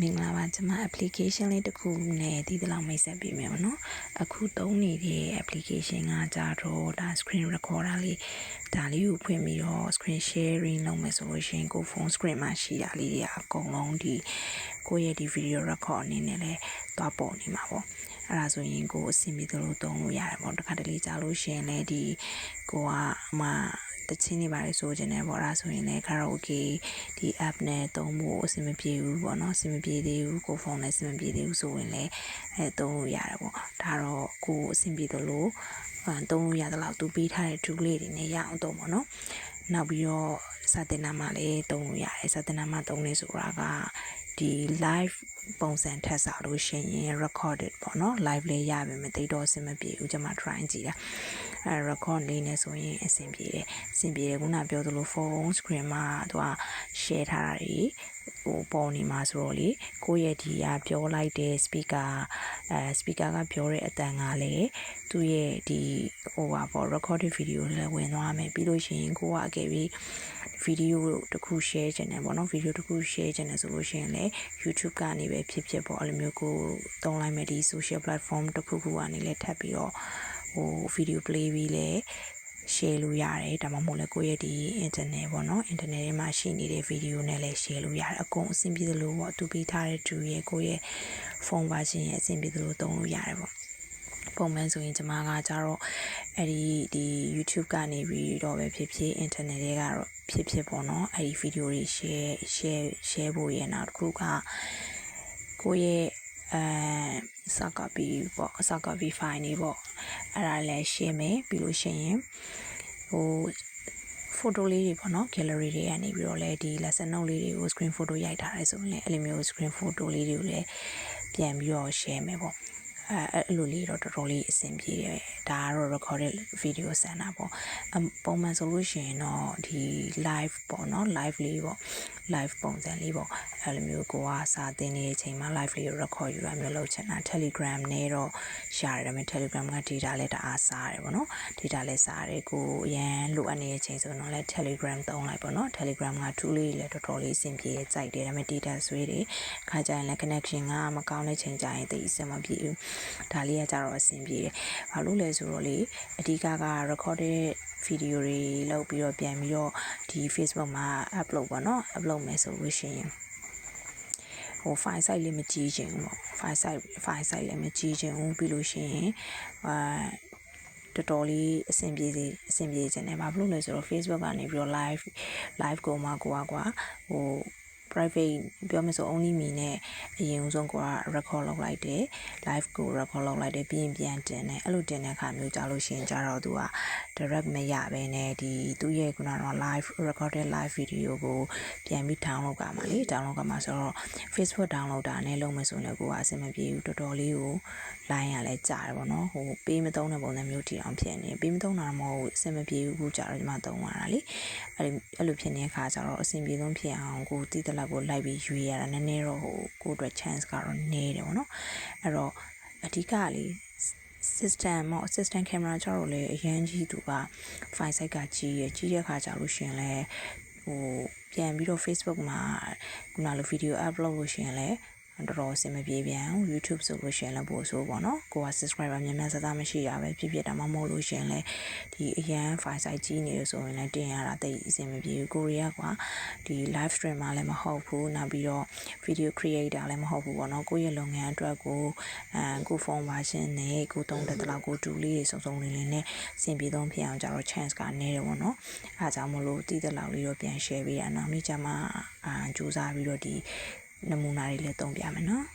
မင်္ဂလာပါကျွန်မ application လေးတစ်ခုနဲ့ဒီတလောက်မိတ်ဆက်ပေးမယ်ပေါ့နော်အခုသုံးနေတဲ့ application ကကြတော့ဒါ screen recorder လေးဒါလေးကိုဖွင့်ပြီးတော့ screen sharing လုပ်မယ်ဆိုလို့ရှိရင်ကို phone screen မှာရှိတာလေးတွေအကုန်လုံးဒီကိုယ့်ရဲ့ဒီ video record အနေနဲ့လဲသွားပေါ်နေမှာပေါ့အဲ့ဒါဆိုရင်ကိုအဆင်ပြေသလိုသုံးလို့ရတယ်ပေါ့တစ်ခါတလေကြာလို့ရှိရင်လည်းဒီကိုကမှ တချင်းနေပါတယ်ဆိုကြတယ်ပေါ့အဲ့ဒါဆိုရင်လည်း karaoke ဒီ app နဲ့သုံးဖို့အဆင်မပြေဘူးပေါ့နော်အဆင်မပြေသေးဘူးကိုဖုန်းနဲ့အဆင်မပြေသေးဘူးဆိုရင်လည်းအဲသုံးလို့ရတယ်ပေါ့ဒါတော့ကိုအဆင်ပြေသလိုအဲသုံးလို့ရသလောက်သူပေးထားတဲ့ tool လေးတွေနဲ့ရအောင်သုံးပေါ့နော်နောက်ပြီးတော့ စာတင်နာမှာလည်းသုံးလို့ရတယ်စာတင်နာမှာသုံးနေဆိုတာကဒီ live ပုံစံထက်စားလို့ရှိရင် recorded ပေါ့နော် live လေးရပါမယ်တိတ်တော့အဆင်မပြေဘူးကျွန်မ try ကြည့်တာအဲ record လေးနဲ့ဆိုရင်အဆင်ပြေတယ်အဆင်ပြေတယ်ခုနပြောသလို phone screen မှာသူက share ထားတာတွေ ဟိုပေါ်နေမှာဆိုတော့လေကိုယ့်ရဲ့ဒီကပြောလိုက်တဲ့ speaker အဲ speaker ကပြောတဲ့အတန်ကလည်းသူ့ရဲ့ဒီဟိုပါပေါ့ recorded video လည်းဝင်သွားမယ်ပြီးလို့ရှိရင်ကိုကအကယ်ပြီး video တစ်ခု share ချင်တယ်ပေါ့နော် video တစ်ခု share ချင်တယ်ဆိုလို့ရှိရင်လည်း YouTube ကနေပဲဖြစ်ဖြစ်ပေါ့အဲ့လိုမျိုးကိုတုံးလိုက်မယ်ဒီ social platform တစ်ခုခုကနေလည်းထပ်ပြီးတော့ဟို video play ပြီးလဲ share လို့ရတယ်ဒါမှမဟုတ်လည်းကိုယ့်ရဲ့ဒီ internet ပေါ့နော် internet ထဲမှာရှိနေတဲ့ video နဲ့လည်း share လို့ရတယ်အကုန်အဆင်ပြေသလိုပေါ့သူပေးထားတဲ့ tool ရဲ့ကိုယ့်ရဲ့ phone version ရဲ့အဆင်ပြေသလိုသုံးလို့ရတယ်ပေါ့ပုံမှန်ဆိုရင်ကျွန်မကကြတော့အဲ့ဒီဒီ YouTube ကနေပြီးတော့ပဲဖြစ်ဖြစ် internet တွေကတော့ဖြစ်ဖြစ်ပေါ့နော်အဲ့ဒီ video တွေ share share share ဖို့ရနောက်တစ်ခုကကိုယ့်ရဲ့ အဲစကားပြီးပေါ့စကားပြီး file နေပေါ့အဲ့ဒါလည်း share မယ်ပြီးလို့ရှိရင်ဟို photo လေးတွေပေါ့နော် gallery တွေကနေပြီးတော့လဲဒီ lesson note လေးတွေကို screen photo ရိုက်ထားရဲဆိုရင်လည်းအဲ့လိုမျိုး screen photo လေးတွေကိုလည်းပြန်ပြီးတော့ share မယ်ပေါ့ အဲအဲ့လိုလေးတော့တော်တော်လေးအဆင်ပြေတယ်ဒါကတော့ recorded video ဆန်တာပေါ့ပုံမှန်ဆိုလို့ရှိရင်တော့ဒီ live ပေါ့နော် live လေးပေါ့ live ပုံစံလေးပေါ့အဲ့လိုမျိုးကိုကစာသင်နေတဲ့အချိန်မှာ live လေးကို record ယူရမျိုးလုပ်ချင်တာ Telegram နဲ့တော့ရှာရတယ်ဒါပေမဲ့ Telegram က data လည်းတအားစားတယ်ပေါ့နော် data လည်းစားတယ်ကိုအရန်လိုအပ်နေတဲ့အချိန်ဆိုတော့လည်း Telegram သုံးလိုက်ပေါ့နော် Telegram က tool လေးလည်းတော်တော်လေးအဆင်ပြေကြိုက်တယ်ဒါပေမဲ့ data ဆွေးတွေခါကြရင်လည်း connection ကမကောင်းတဲ့ချိန်ကြရင်သိအဆင်မပြေဘူးဒါလေးကကြတော့အဆင်ပြေတယ်ဘာလို့လဲဆိုတော့လေအဓိကက recorded ဗီဒီယိုတွေလုပ်ပြီးတော့ပြန်ပြီးတော့ဒီ Facebook မှာ upload ပေါ့နော် upload မယ်ဆိုလို့ရှိရင်ဟို file size လေးမကြီးချင်ဘူးပေါ့ file size file size လည်းမကြီးချင်ဘူးပြီးလို့ရှိရင်အာတော်တော်လေးအဆင်ပြေစေအဆင်ပြေခြင်းနဲ့ဘာဖြစ်လို့လဲဆိုတော့ Facebook ကနေပြီးတော့ live live ကိုမှကိုကကွာဟို private ပြောမယ်ဆို only me နဲ့အရင်ဦးဆုံးကိုက record လုပ်လိုက်တယ် live ကို record လုပ်လိုက်တယ်ပြီးရင်ပြန်တင်တယ်အဲ့လိုတင်တဲ့အခါမျိုးကြာလို့ရှိရင်ကြာတော့သူက direct မရဘဲနဲ့ဒီသူ့ရဲ့ခုနကတော့ live recorded live video ကိုပြန်ပြီး download ကမှာလေ download ကမှာဆိုတော့ Facebook download တာနဲ့လုပ်မယ်ဆိုရင်လည်းကိုကအဆင်မပြေဘူးတော်တော်လေးကို line ရလဲကြာတယ်ပေါ့နော်ဟိုပေးမသုံးတဲ့ပုံစံမျိုးတီအောင်ဖြစ်နေပေးမသုံးတာတော့မဟုတ်ဘူးအဆင်မပြေဘူးခုကြာတော့ဒီမှာသုံးရတာလေအဲ့လိုအဲ့လိုဖြစ်နေတဲ့အခါကျတော့အဆင်ပြေဆုံးဖြစ်အောင်ကိုတည်တလက်ကိုလိုက်ပြီးရွေးရတာနည်းနည်းတော့ဟိုကိုအတွက် chance ကတော့နည်းတယ်ပေါ့နော်အဲ့တော့အဓိကလေ system မော့ system camera ကျတော့လေအရန်ကြီးသူက file size ကကြီးရကြီးတဲ့ခါကျလို့ရှင်လဲဟိုပြန်ပြီးတော့ Facebook မှာခုနလို video upload လို့ရှင်လဲ တော်တော်အဆင်မပြေပြန် YouTube ဆိုလို့ရှိရင်လည်းပို့ဆိုပေါ့နော်ကိုက subscriber များများစသမရှိရပဲဖြစ်ဖြစ်ဒါမှမဟုတ်လို့ရှိရင်လည်းဒီအရန် file size ကြီးနေရဆိုရင်လည်းတင်ရတာတိတ်အဆင်မပြေဘူးကိုရီးယားကဒီ live streamer လည်းမဟုတ်ဘူးနောက်ပြီးတော့ video creator လည်းမဟုတ်ဘူးပေါ့နော်ကိုယ့်ရဲ့လုပ်ငန်းအတွက်ကိုအဲကိုဖုန်းပါရှင်နဲ့ကိုသုံးတဲ့တလောက်ကိုတူလေးတွေစုံစုံလင်းလင်းနဲ့စင်ပြေသုံးဖြစ်အောင်ကြတော့ chance ကနည်းတယ်ပေါ့နော်အဲဒါကြောင့်မလို့တည်တဲ့လောက်လေးတော့ပြန် share ပေးရအောင်နောက်နေ့ကျမှအာစူးစမ်းပြီးတော့ဒီ နမူနာတွေလည်းသုံးပြမယ်နော်